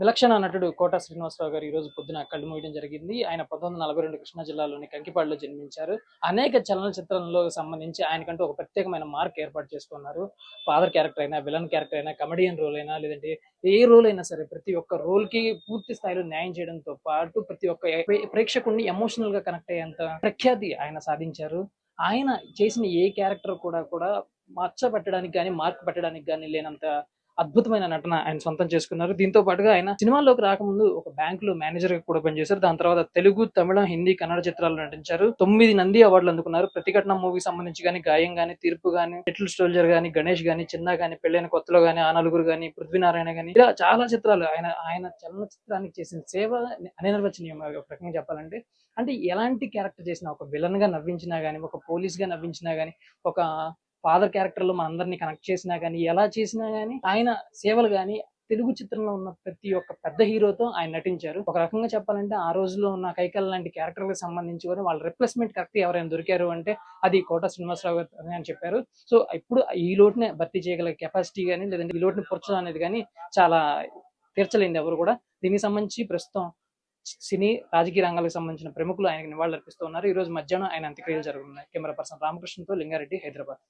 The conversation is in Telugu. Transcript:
విలక్షణ నటుడు కోట శ్రీనివాసరావు గారు ఈ రోజు పొద్దున కళ్ళు మూయడం జరిగింది. ఆయన పంతొమ్మిది నలభై రెండు కృష్ణా జిల్లాలోని కంకిపాడులో జన్మించారు. అనేక చలనచిత్రంలో సంబంధించి ఆయనకంటూ ఒక ప్రత్యేకమైన మార్క్ ఏర్పాటు చేసుకున్నారు. ఫాదర్ క్యారెక్టర్ అయినా విలన్ క్యారెక్టర్ అయినా కమెడియన్ రోల్ అయినా లేదంటే ఏ రోల్ అయినా సరే ప్రతి ఒక్క రోల్కి పూర్తి స్థాయిలో న్యాయం చేయడంతో పాటు ప్రతి ఒక్క ప్రేక్షకుడిని ఎమోషనల్గా కనెక్ట్ అయ్యేంత ప్రఖ్యాతి ఆయన సాధించారు. ఆయన చేసిన ఏ క్యారెక్టర్ కూడా కూడా మచ్చ పెట్టడానికి కానీ మార్క్ పెట్టడానికి కానీ లేనంత అద్భుతమైన నటన ఆయన సొంతం చేసుకున్నారు. దీంతో పాటుగా ఆయన సినిమాల్లోకి రాకముందు ఒక బ్యాంక్లో మేనేజర్గా కూడా పనిచేశారు. దాని తర్వాత తెలుగు తమిళం హిందీ కన్నడ చిత్రాల్లో నటించారు. తొమ్మిది నంది అవార్డులు అందుకున్నారు. ప్రతిఘటన మూవీ సంబంధించి కానీ గాయం గానీ తీర్పు గానీ లిటిల్ సోల్జర్ గానీ గణేష్ గానీ చిన్న గానీ పెళ్ళైన కొత్తలో గానీ ఆ నలుగురు గానీ పృథ్వీనారాయణ గానీ ఇలా చాలా చిత్రాలు ఆయన ఆయన చలనచిత్రానికి చేసిన సేవ అనిర్వచనీయం ఒక రకంగా చెప్పాలంటే అంటే ఎలాంటి క్యారెక్టర్ చేసినా ఒక విలన్గా నవ్వించినా గానీ ఒక పోలీస్గా నవ్వించినా గానీ ఒక ఫాదర్ క్యారెక్టర్లో మనందరినీ కనెక్ట్ చేసినా కానీ ఎలా చేసినా కానీ ఆయన సేవలు కానీ తెలుగు చిత్రంలో ఉన్న ప్రతి ఒక్క పెద్ద హీరోతో ఆయన నటించారు. ఒక రకంగా చెప్పాలంటే ఆ రోజుల్లో ఉన్న కైకల్ లాంటి క్యారెక్టర్లకు సంబంధించి కూడా వాళ్ళ రిప్లేస్మెంట్ కరెక్ట్ ఎవరైనా దొరికారు అంటే అది కోట శ్రీనివాసరావు అని చెప్పారు. సో ఇప్పుడు ఈ లోటునే భర్తీ చేయగల కెపాసిటీ కానీ లేదంటే ఈ లోటుని పురచడం అనేది కానీ చాలా తీర్చలేంది ఎవరు కూడా. దీనికి సంబంధించి ప్రస్తుతం సినీ రాజకీయ రంగాలకు సంబంధించిన ప్రముఖులు ఆయనకు నివాళులు అర్పిస్తున్నారు ఈ రోజు మధ్యాహ్నం ఆయన అంత్యక్రియలు జరుగుతున్నాయి కెమెరా పర్సన్ రామకృష్ణతో లింగారెడ్డి హైదరాబాద్.